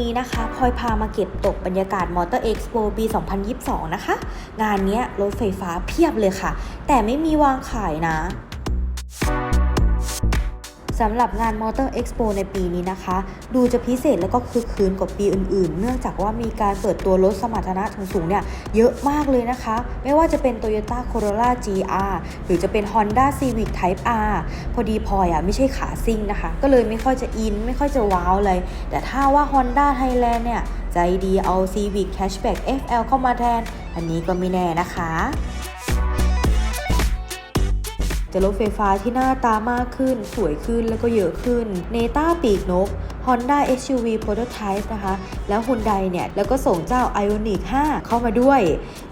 นี้นะคะพลอยพามาเก็บตกบรรยากาศมอเตอร์เอ็กซ์โปปี 2022 นะคะ งานนี้รถไฟฟ้าเพียบเลยค่ะ แต่ไม่มีวางขายนะ สำหรับงาน Motor Expo ในปีนี้นะคะ ดูจะพิเศษแล้วก็คึกคืนกว่าปีอื่นๆ เนื่องจากว่ามีการเปิดตัวรถสมรรถนะสูงๆเนี่ยเยอะมากเลยนะคะ ไม่ว่าจะเป็น Toyota Corolla GR หรือจะเป็น Honda Civic Type R พอดีพลอยอะไม่ใช่ขาซิ่งนะคะ ก็เลยไม่ค่อยจะอิน ไม่ค่อยจะว้าวเลย แต่ถ้าว่า Honda Thailand เนี่ย ใจดีเอา Civic Cashback FL เข้ามาแทน อันนี้ก็ไม่แน่นะคะ จะรถไฟฟ้าที่หน้าตามากขึ้น สวยขึ้นแล้วก็เยอะขึ้น เนต้าปีกนก Honda SUV Prototype นะคะ แล้วฮุนไดเนี่ย แล้วก็ส่งเจ้า Ioniq 5 เข้ามาด้วย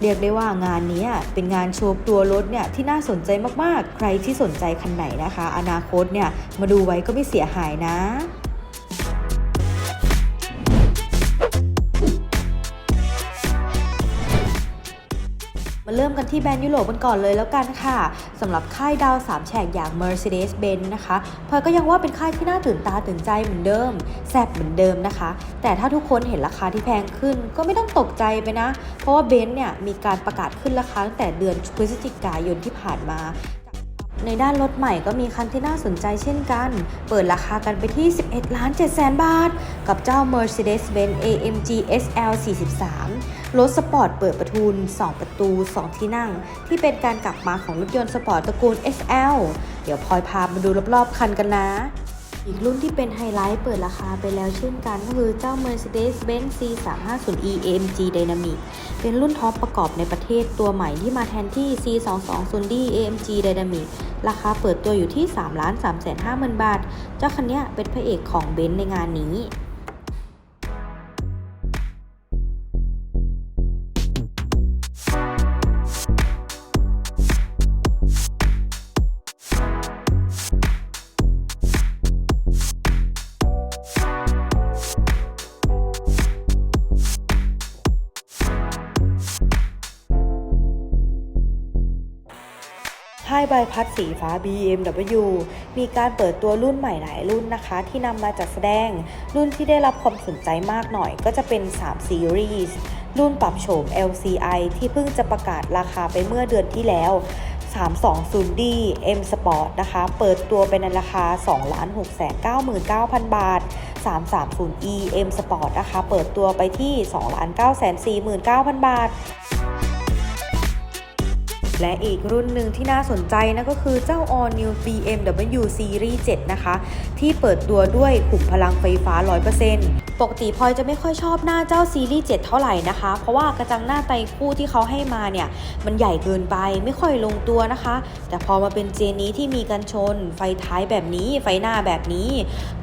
เรียกได้ว่างานนี้เป็นงานโชว์ตัวรถเนี่ย ที่น่าสนใจมากๆ ใครที่สนใจคันไหนนะคะ อนาคตเนี่ย มาดูไว้ก็ไม่เสียหายนะ มาเริ่มกันที่แบรนด์ยุโรปกันก่อนเลยแล้วกันค่ะสำหรับค่ายดาวสามแฉกอย่าง Mercedes-Benz นะคะพลอยก็ยังว่าเป็นค่ายที่น่าตื่นตาตื่นใจเหมือนเดิมแซ่บเหมือนเดิมนะคะ แต่ถ้าทุกคนเห็นราคาที่แพงขึ้นก็ไม่ต้องตกใจไปนะ เพราะว่าเบนซ์เนี่ยมีการประกาศขึ้นราคาตั้งแต่เดือนพฤศจิกายนที่ผ่านมาในด้านรถใหม่ก็มีคันที่น่าสนใจเช่นกัน เปิดราคากันไปที่ 11 ล้าน7แสนบาท กับเจ้า Mercedes-Benz AMG SL 43 รถสปอร์ตเปิดประทุน 2 ประตู 2 ที่นั่ง ที่เป็นการกลับมาของรถยนต์สปอร์ตตระกูล SL เดี๋ยวพลอยพามาดูรอบๆคันกันนะ อีกรุ่นที่เป็นไฮไลท์เปิดราคาไปแล้วเช่นกันก็คือเจ้า Mercedes-Benz C350e AMG Dynamic เป็นรุ่นท็อปประกอบในประเทศตัวใหม่ที่มาแทนที่ C220d AMG Dynamic ราคาเปิดตัวอยู่ที่ 3 3 5 0 0 0 0 บาท เจ้าคันนี้เป็นพระเอกของเบนซ์ในงานนี้ ค่ายใบพัดสีฟ้า BMW มีการเปิดตัวรุ่นใหม่หลายรุ่นนะคะ ที่นำมาจัดแสดง รุ่นที่ได้รับความสนใจมากหน่อยก็จะเป็น3 Series รุ่นปรับโฉม LCI ที่เพิ่งจะประกาศราคาไปเมื่อเดือนที่แล้ว 320D M Sport นะคะ เปิดตัวไปในราคา 2,699,000 บาท 330E M Sport นะคะ เปิดตัวไปที่ 2,949,000 บาท และอีกรุ่นหนึ่งที่น่าสนใจนะก็คือเจ้า All New BMW Series 7 นะคะ ที่เปิดตัวด้วยขุมพลังไฟฟ้า 100%ปกติพลอยจะไม่ค่อยชอบหน้าเจ้าซีรีส์7เท่าไหร่นะคะ เพราะว่ากระจังหน้าไตคู่ที่เขาให้มาเนี่ย มันใหญ่เกินไปไม่ค่อยลงตัวนะคะ แต่พอมาเป็นเจนนี้ที่มีกันชน ไฟท้ายแบบนี้ ไฟหน้าแบบนี้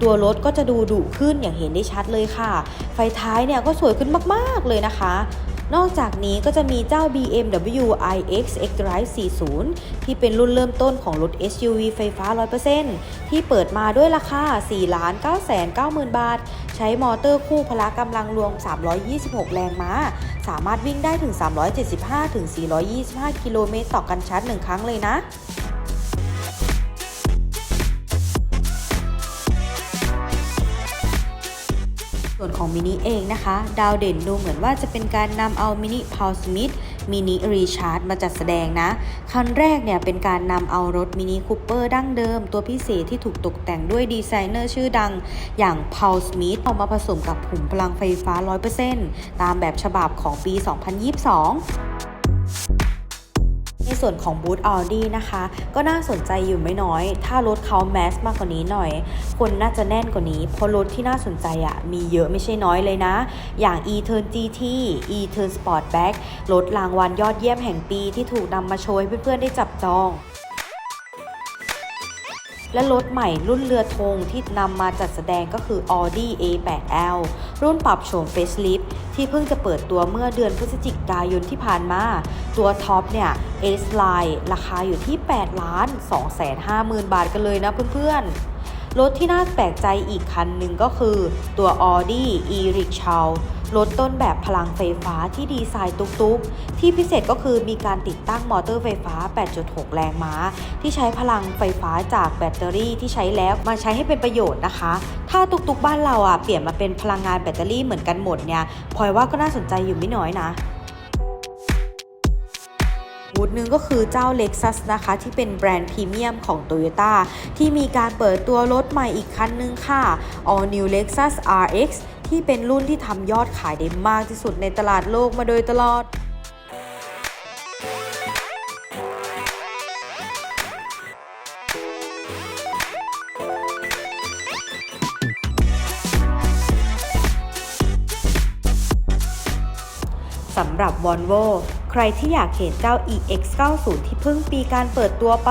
ตัวรถก็จะดูดุขึ้นอย่างเห็นได้ชัดเลยค่ะ ไฟท้ายเนี่ยก็สวยขึ้นมาก ๆ เลยนะคะ นอกจากนี้ก็จะมีเจ้า BMW iX xDrive 40 ที่เป็นรุ่นเริ่มต้นของรถ SUV ไฟฟ้า 100%ที่เปิดมาด้วยราคา 4 9 9 0 0 0 บาท ใช้มอเตอร์คู่พละกำลังรวม 326 แรงม้า สามารถวิ่งได้ถึง 375-425 กิโลเมตรต่อกันชาร์จหนึ่งครั้งเลยนะ ส่วนของมินิเองนะคะ ดาวเด่นดูเหมือนว่าจะเป็นการนำเอามินิพาวสมิธมินิรีชาร์ดมาจัดแสดงนะ คันแรกเนี่ยเป็นการนำเอารถมินิคูเปอร์ดั้งเดิม ตัวพิเศษที่ถูกตกแต่งด้วยดีไซเนอร์ชื่อดัง อย่างพาวสมิธเอามาผสมกับขุมพลังไฟฟ้า 100%ตามแบบฉบับของปี 2022 ในส่วนของบูธ Audi นะคะ ก็น่าสนใจอยู่ไม่น้อย ถ้ารถเขาแมสมากกว่านี้หน่อย คนน่าจะแน่นกว่านี้ เพราะรถที่น่าสนใจอะมีเยอะไม่ใช่น้อยเลยนะ อย่าง e-turn GT e-turn Sportback รถรางวัลยอดเยี่ยมแห่งปีที่ถูกนำมาโชว์ให้เพื่อนๆได้จับจอง และรถใหม่รุ่นเรือธงที่นำมาจัดแสดงก็คือ Audi A8L รุ่นปรับโฉม Facelift ที่เพิ่งจะเปิดตัวเมื่อเดือนพฤศจิกายนที่ผ่านมา ตัวท็อปเนี่ย S-Line ราคาอยู่ที่ 8 ล้าน 2 5 0 0 0 0 บาทกันเลยนะเพื่อนๆ รถที่น่าแปลกใจอีกคันหนึ่งก็คือตัว Audi e-rickshaw รถต้นแบบพลังไฟฟ้าที่ดีไซน์ตุกๆ ที่พิเศษก็คือมีการติดตั้งมอเตอร์ไฟฟ้า 8.6 แรงม้า ที่ใช้พลังไฟฟ้าจากแบตเตอรี่ที่ใช้แล้วมาใช้ให้เป็นประโยชน์นะคะ ถ้าตุกๆ บ้านเราอะเปลี่ยนมาเป็นพลังงานแบตเตอรี่เหมือนกันหมดเนี่ยพลอยว่าก็น่าสนใจอยู่ไม่น้อยนะ บูธหนึ่งก็คือเจ้า Lexus นะคะ ที่เป็นแบรนด์พรีเมียมของ Toyota ที่มีการเปิดตัวรถใหม่อีกคันนึงค่ะ All New Lexus RX ที่เป็นรุ่นที่ทำยอดขายได้มากที่สุดในตลาดโลกมาโดยตลอดสำหรับ Volvo ใครที่อยากเห็นเจ้า EX90 ที่เพิ่งปีการเปิดตัวไป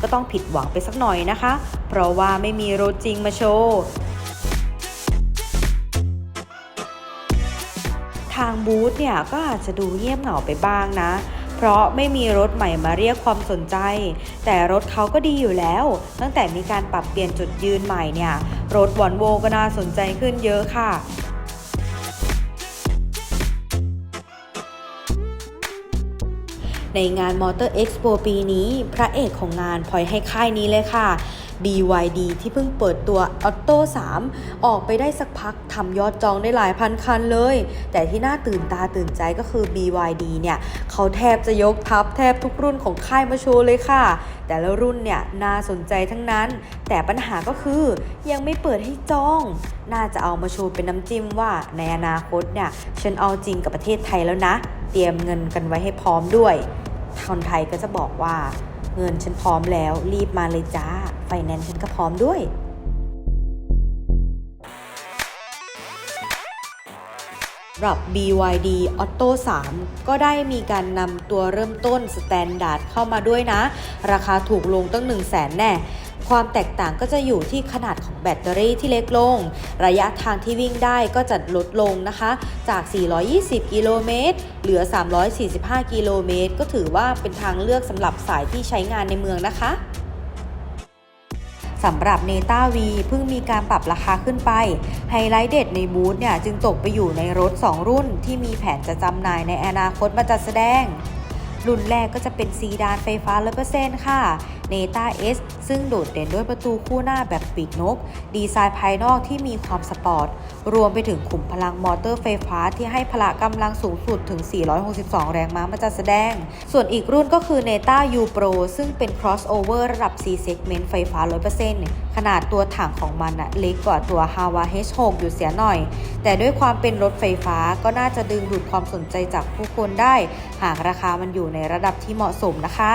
ก็ต้องผิดหวังไปสักหน่อยนะคะ เพราะว่าไม่มีรถจริงมาโชว์ทางบูธเนี่ยก็อาจจะดูเงียบเหงาไปบ้างนะ เพราะไม่มีรถใหม่มาเรียกความสนใจ แต่รถเขาก็ดีอยู่แล้ว ตั้งแต่มีการปรับเปลี่ยนจุดยืนใหม่เนี่ย รถวอนโวก็น่าสนใจขึ้นเยอะค่ะ ในงานมอเตอร์เอ็กซ์โปีนี้ พระเอกของงานพลอยให้ค่ายนี้เลยค่ะ BYD ที่เพิ่งเปิดตัว Auto 3ออกไปได้สักพักทำยอดจองได้หลายพันคันเลย แต่ที่น่าตื่นตาตื่นใจก็คือ BYD เนี่ย เขาแทบจะยกทัพแทบทุกรุ่นของค่ายมาโชว์เลยค่ะ แต่ละรุ่นเนี่ยน่าสนใจทั้งนั้น แต่ปัญหาก็คือยังไม่เปิดให้จอง น่าจะเอามาโชว์เป็นน้ำจิ้มว่าในอนาคตเนี่ยฉันเอาจริงกับประเทศไทยแล้วนะ เตรียมเงินกันไว้ให้พร้อมด้วยคนไทยก็จะบอกว่า เงินฉันพร้อมแล้วรีบมาเลยจ้าไฟแนนซ์ฉันก็พร้อมด้วย หรับ BYD Auto 3 ก็ได้มีการนำตัวเริ่มต้น Standard เข้ามาด้วยนะ ราคาถูกลงตั้ง 1 0 0 0 0แสนแน่ความแตกต่างก็จะอยู่ที่ขนาดของแบตเตอรี่ที่เล็กลง ระยะทางที่วิ่งได้ก็จะลดลงนะคะ จาก 420 กิโลเมตร เหลือ 345 กิโลเมตร ก็ถือว่าเป็นทางเลือกสำหรับสายที่ใช้งานในเมืองนะคะ สำหรับเนต้าวีเพิ่งมีการปรับราคาขึ้นไป ไฮไลท์เด็ดในบูธเนี่ยจึงตกไปอยู่ในรถ 2 รุ่นที่มีแผนจะจำหน่ายในอนาคตมาจัดแสดง รุ่นแรกก็จะเป็นซีดานไฟฟ้าร้อยเปอร์เซนต์ค่ะา S ซึ่งโดดเด่นด้วยประตูคู่หน้าแบบปีกนก ดีไซน์ภายนอกที่มีความสปอร์ต รวมไปถึงขุมพลังมอเตอร์ไฟฟ้าที่ให้พละกำลังสูงสุดถึง 462 แรงม้ามาจัดแสดง ส่วนอีกรุ่นก็คือ Neta U Pro ซึ่งเป็น crossover ระดับ C segment ไฟฟ้า 100%ขนาดตัวถังของมันอะเล็กกว่าตัว Hawa H6 อยู่เสียหน่อย แต่ด้วยความเป็นรถไฟฟ้าก็น่าจะดึงดูดความสนใจจากผู้คนได้ หากราคามันอยู่ในระดับที่เหมาะสมนะคะ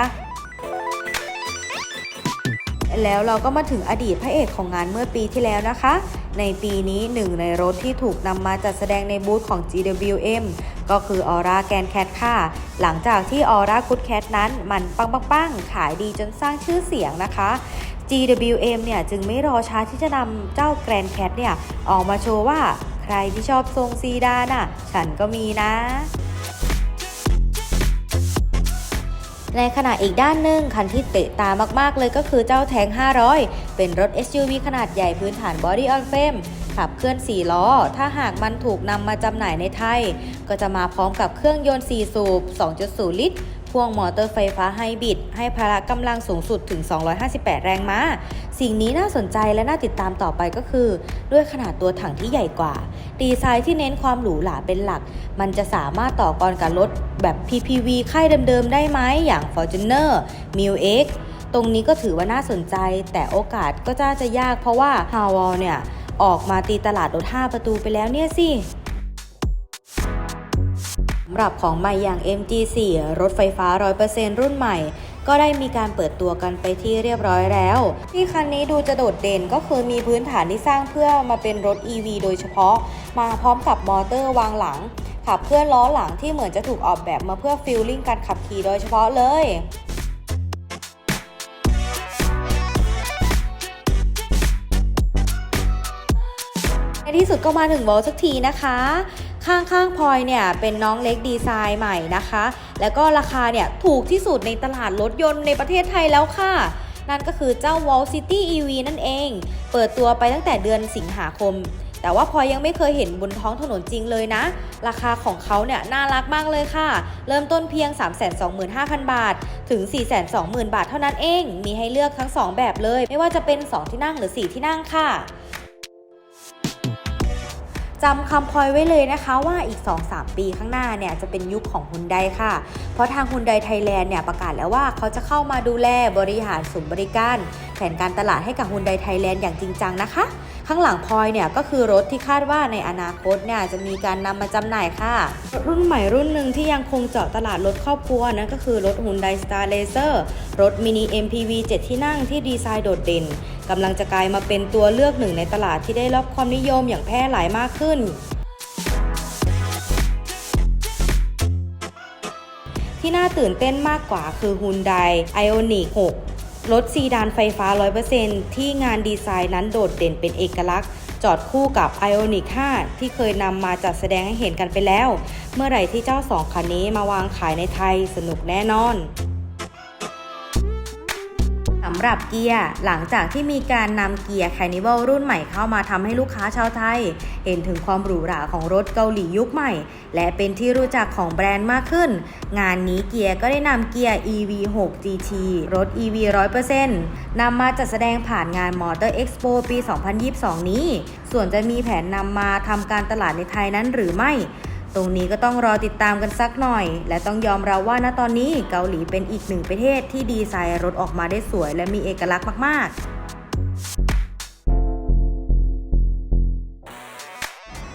แล้วเราก็มาถึงอดีตพระเอกของงานเมื่อปีที่แล้วนะคะ ในปีนี้หนึ่งในรถที่ถูกนำมาจัดแสดงในบูธของ GWM ก็คือ Aura Grand Cat ค่ะ หลังจากที่ Aura Good Cat นั้นมันปังๆๆขายดีจนสร้างชื่อเสียงนะคะ GWM เนี่ยจึงไม่รอช้าที่จะนำเจ้า Grand Cat เนี่ยออกมาโชว์ว่าใครที่ชอบทรงซีดานอะ ฉันก็มีนะ ในขณะอีกด้านหนึ่งคันที่เตะตามากๆเลยก็คือเจ้าแทง 500 เป็นรถ SUV ขนาดใหญ่พื้นฐาน Body on Frame ขับเคลื่อน 4 ล้อ ถ้าหากมันถูกนำมาจำหน่ายในไทย ก็จะมาพร้อมกับเครื่องยนต์ 4 สูบ 2.0 ลิตร พ่วงมอเตอร์ไฟฟ้าไฮบริดให้พละกำลังสูงสุดถึง 258 แรงม้า สิ่งนี้น่าสนใจและน่าติดตามต่อไปก็คือ ด้วยขนาดตัวถังที่ใหญ่กว่า ดีไซน์ที่เน้นความหรูหราเป็นหลัก มันจะสามารถต่อกรกับรถแบบ PPV ค่ายเดิมๆได้ไหมอย่าง Fortuner m i l X ตรงนี้ก็ถือว่าน่าสนใจ แต่โอกาสก็จะจะยากเพราะว่า h a w a l เนี่ยออกมาตีตลาดรถ5ประตูไปแล้วเนี่ยสิำหรับของใหม่อย่าง MG4 รถไฟฟ้า 100%รุ่นใหม่ ก็ได้มีการเปิดตัวกันไปที่เรียบร้อยแล้ว ที่คันนี้ดูจะโดดเด่นก็คือมีพื้นฐานที่สร้างเพื่อมาเป็นรถ EV โดยเฉพาะ มาพร้อมกับมอเตอร์วางหลัง ขับเคลื่อนล้อหลังที่เหมือนจะถูกออกแบบมาเพื่อฟิลลิ่งการขับขี่โดยเฉพาะเลยในที่สุดก็มาถึงวอลสักทีนะคะ ข้างๆพลอยเนี่ยเป็นน้องเล็กดีไซน์ใหม่นะคะ แล้วก็ราคาเนี่ยถูกที่สุดในตลาดรถยนต์ในประเทศไทยแล้วค่ะ นั่นก็คือเจ้า Wall City EV นั่นเอง เปิดตัวไปตั้งแต่เดือนสิงหาคม แต่ว่าพลอยยังไม่เคยเห็นบนท้องถนนจริงเลยนะ ราคาของเขาเนี่ยน่ารักมากเลยค่ะ เริ่มต้นเพียง 325,000 บาท ถึง 420,000 บาทเท่านั้นเอง มีให้เลือกทั้ง 2 แบบเลย ไม่ว่าจะเป็น 2 ที่นั่งหรือ 4 ที่นั่งค่ะ จำคำพลอยไว้เลยนะคะว่าอีก 2-3 ปีข้างหน้าเนี่ยจะเป็นยุคของฮุนไดค่ะ เพราะทางฮุนไดไทยแลนด์เนี่ยประกาศแล้วว่าเขาจะเข้ามาดูแลบริหารศูนย์บริการ แผนการตลาดให้กับฮุนไดไทยแลนด์อย่างจริงจังนะคะ ข้างหลังพลอยเนี่ยก็คือรถที่คาดว่าในอนาคตเนี่ยจะมีการนำมาจำหน่ายค่ะ รุ่นใหม่รุ่นหนึ่งที่ยังคงเจาะตลาดรถครอบครัวนั่นก็คือรถ Hyundai Star Laser รถมินิ MPV 7 ที่นั่งที่ดีไซน์โดดเด่น กำลังจะกลายมาเป็นตัวเลือกหนึ่งในตลาดที่ได้รับความนิยมอย่างแพร่หลายมากขึ้น ที่น่าตื่นเต้นมากกว่าคือ Hyundai Ioniq 6 รถซีดานไฟฟ้า 100%ที่งานดีไซน์นั้นโดดเด่นเป็นเอกลักษณ์จอดคู่กับ Ioniq 5 ที่เคยนำมาจัดแสดงให้เห็นกันไปแล้ว เมื่อไหร่ที่เจ้าสองคันนี้มาวางขายในไทยสนุกแน่นอนำหรับเกียร์ หลังจากที่มีการนำเกียร์ Carnival รุ่นใหม่เข้ามาทำให้ลูกค้าชาวไทย เห็นถึงความหรูหราของรถเกาหลียุคใหม่ และเป็นที่รู้จักของแบรนด์มากขึ้น งานนี้เกียร์ก็ได้นำเกียร์ EV6 GT รถ EV 100%นำมาจัดแสดงผ่านงาน Motor Expo ปี 2022 นี้ ส่วนจะมีแผนนำมาทำการตลาดในไทยนั้นหรือไม่ ตรงนี้ก็ต้องรอติดตามกันสักหน่อย และต้องยอมรับว่าณตอนนี้เกาหลีเป็นอีกหนึ่งประเทศที่ดีไซน์รถออกมาได้สวยและมีเอกลักษณ์มากๆ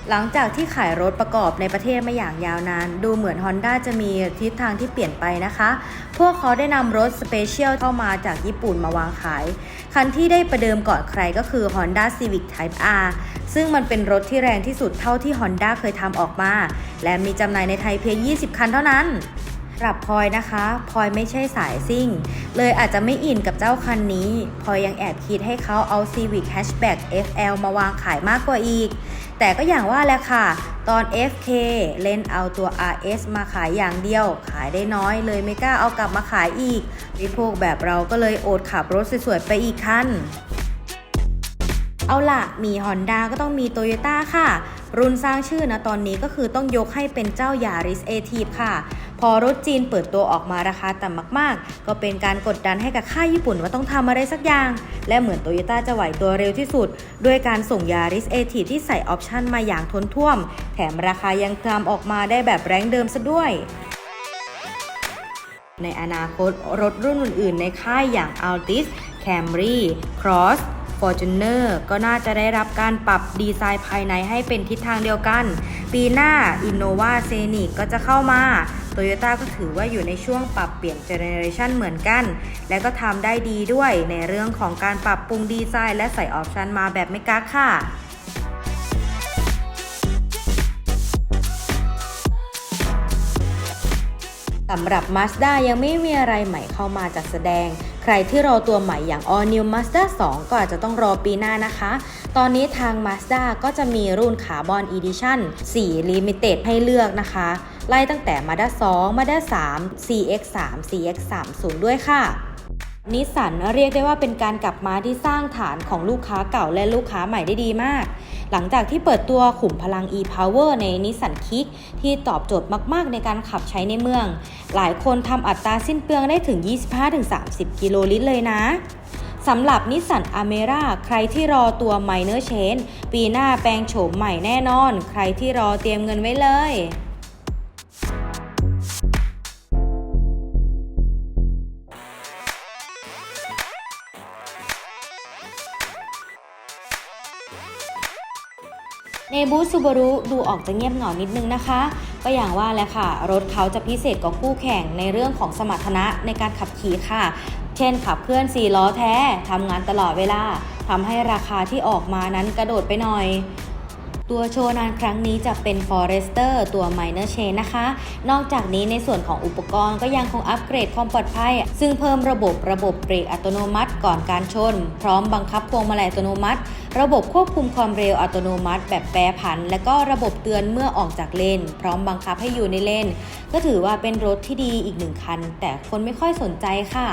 หลังจากที่ขายรถประกอบในประเทศมาอย่างยาวนาน ดูเหมือน Honda จะมีทิศทางที่เปลี่ยนไปนะคะ พวกเขาได้นำรถสเปเชียลเข้ามาจากญี่ปุ่นมาวางขาย คันที่ได้ประเดิมก่อนใครก็คือ Honda Civic Type R ซึ่งมันเป็นรถที่แรงที่สุดเท่าที่ Honda เคยทำออกมา และมีจำหน่ายในไทยเพียง 20 คันเท่านั้นสำหรับพลอยนะคะพลอยไม่ใช่สายซิ่ง เลยอาจจะไม่อินกับเจ้าคันนี้พลอยยังแอบคิดให้เขาเอา Civic Hatchback FL มาวางขายมากกว่าอีก แต่ก็อย่างว่าแหละค่ะ ตอน FK เล่นเอาตัว RS มาขายอย่างเดียว ขายได้น้อยเลยไม่กล้าเอากลับมาขายอีกวิพวกแบบเราก็เลยอดขับรถสวยๆไปอีกคันเอาล่ะ มี Honda ก็ต้องมี Toyota ค่ะ รุ่นสร้างชื่อนะตอนนี้ก็คือต้องยกให้เป็นเจ้า Yaris a t i v ค่ะ พอรถจีนเปิดตัวออกมาราคาต่ำมาก ๆ ก็เป็นการกดดันให้กับค่ายญี่ปุ่นว่าต้องทำอะไรสักอย่าง และเหมือน Toyota จะไหวตัวเร็วที่สุด ด้วยการส่ง Yaris a t i v ที่ใส่ออปชันมาอย่างทนท่วม แถมราคายังทำออกมาได้แบบแรงเดิมซะด้วยในอนาคตรถรุ่นอื่นๆ ในค่ายอย่าง Altis Camry Cross Fortuner ก็น่าจะได้รับการปรับดีไซน์ภายในให้เป็นทิศทางเดียวกัน ปีหน้า Innova Scenic ก็จะเข้ามา Toyota ก็ถือว่าอยู่ในช่วงปรับเปลี่ยนเจเนอเรชันเหมือนกัน และก็ทำได้ดีด้วยในเรื่องของการปรับปรุงดีไซน์และใส่ออปชันมาแบบไม่กักค่ะสำหรับ Mazda ยังไม่มีอะไรใหม่เข้ามาจัดแสดง รที่รอตัวใหม่อย่าง All New Mazda 2 ก็อาจจะต้องรอปีหน้านะคะ ตอนนี้ทาง Mazda ก็จะมีรุ่นคาร์บอน Edition 4 Limited ให้เลือกนะคะ ไล่ตั้งแต่ Mazda 2 Mazda 3 CX3 CX30 ด้วยค่ะ นิสสันเรียกได้ว่าเป็นการกลับมาที่สร้างฐานของลูกค้าเก่าและลูกค้าใหม่ได้ดีมาก หลังจากที่เปิดตัวขุมพลัง e-power ในนิสสันคิกที่ตอบโจทย์มาก ๆ ในการขับใช้ในเมือง หลายคนทำอัตราสิ้นเปลืองได้ถึง 25-30 กิโลลิตรเลยนะสำหรับนิสสันอเมร่าใครที่รอตัว Minor Change ปีหน้าแปลงโฉมใหม่แน่นอน ใครที่รอเตรียมเงินไว้เลย บูธซูบารุดูออกจะเงียบเหงานิดนึงนะคะ ก็อย่างว่าแหละค่ะ รถเขาจะพิเศษกว่าคู่แข่งในเรื่องของสมรรถนะในการขับขี่ค่ะ เช่นขับเคลื่อน4ล้อแท้ทำงานตลอดเวลาทำให้ราคาที่ออกมานั้นกระโดดไปหน่อย ตัวโชว์นานครั้งนี้จะเป็น Forester ตัว Minor Chain นะคะ นอกจากนี้ในส่วนของอุปกรณ์ก็ยังคงอัปเกรดความปลอดภัย ซึ่งเพิ่มระบบระบบเบรกอัตโนมัติก่อนการชน พร้อมบังคับพวงมาลัยอัตโนมัติ ระบบควบคุมความเร็วอัตโนมัติ แบบแปรผัน และก็ระบบเตือนเมื่อออกจากเลน พร้อมบังคับให้อยู่ในเลน ก็ถือว่าเป็นรถที่ดีอีกหนึ่งคัน แต่คนไม่ค่อยสนใจค่ะ